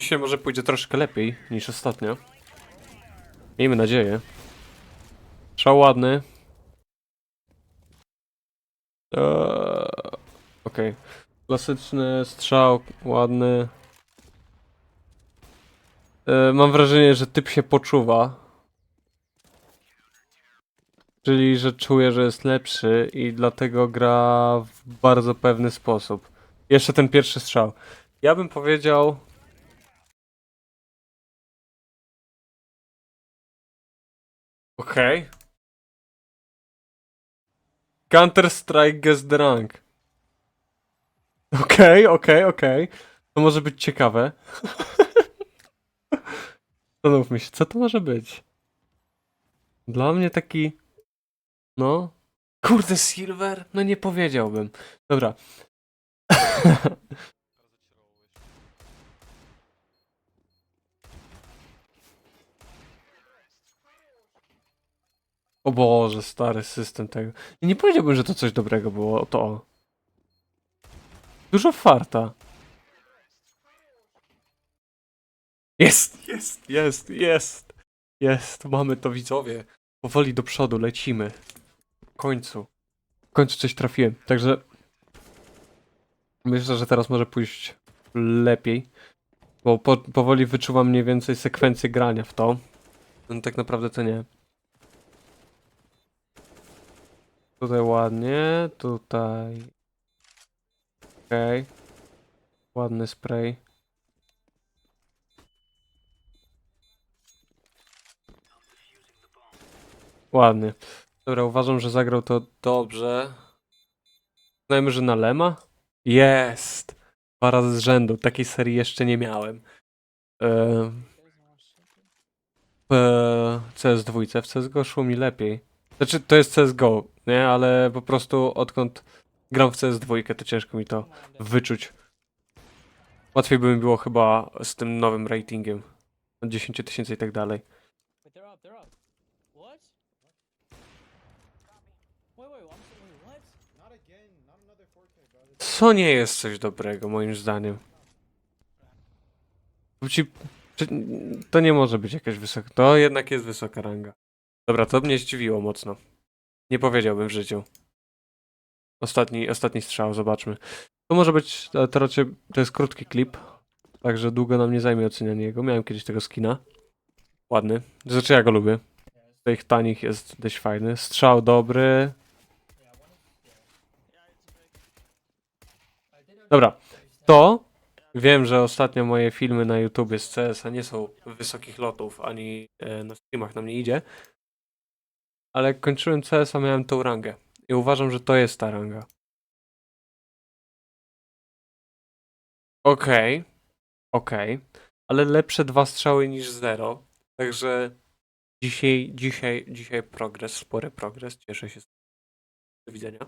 Dzisiaj może pójdzie troszkę lepiej niż ostatnio. Miejmy nadzieję. Strzał ładny. Eee, Okej. Klasyczny strzał, ładny. Eee, mam wrażenie, że typ się poczuwa. Czyli, że czuje, że jest lepszy i dlatego gra w bardzo pewny sposób. Jeszcze ten pierwszy strzał. Ja bym powiedział. Okej. Counter Strike gets the rank. Okej, okej, okej. To może być ciekawe. Zastanówmy się, co to może być? Dla mnie taki. No. Kurde, Silver? No nie powiedziałbym. Dobra. O Boże, stary system tego. I nie powiedziałbym, że to coś dobrego było, to. Dużo farta. Jest, jest, jest, jest. Jest, mamy to widzowie. Powoli do przodu, lecimy. W końcu. W końcu coś trafiłem. Także myślę, że teraz może pójść lepiej. Bo po, powoli wyczuwam mniej więcej sekwencję grania w to. No tak naprawdę to nie. Tutaj ładnie, tutaj. Okej. Ładny spray. Ładnie. Dobra, uważam, że zagrał to dobrze. Znajmy, że na Lema? Jest! Dwa razy z rzędu. Takiej serii jeszcze nie miałem. Eee, w CS2, w CSGO szło mi lepiej. Znaczy, to jest CSGO, nie? Ale po prostu odkąd gram w CS2, to ciężko mi to wyczuć. Łatwiej by mi było chyba z tym nowym ratingiem. 10 tysięcy i tak dalej. Wait, they're up, they're up. What? Wait, wait, I'm saying, wait, what? Not again, not another 4K, brother. Co nie jest coś dobrego, moim zdaniem. To nie może być jakaś wysoka. To jednak jest wysoka ranga. Dobra, to mnie zdziwiło mocno. Nie powiedziałbym w życiu. Ostatni, ostatni strzał, zobaczmy. To może być, to jest krótki klip. Także długo nam nie zajmie ocenianie jego. Miałem kiedyś tego skina. Ładny. Znaczy ja go lubię. Z tych tanich jest dość fajny. Strzał dobry. Dobra, to wiem, że ostatnio moje filmy na YouTubie z CS-a nie są wysokich lotów, ani e, na streamach nam nie idzie. Ale kończyłem CS-a, miałem tą rangę. I uważam, że to jest ta ranga. Okej, okej, ale lepsze dwa strzały niż zero. Także dzisiaj, dzisiaj, dzisiaj progres, spory progres. Cieszę się. z- Do widzenia.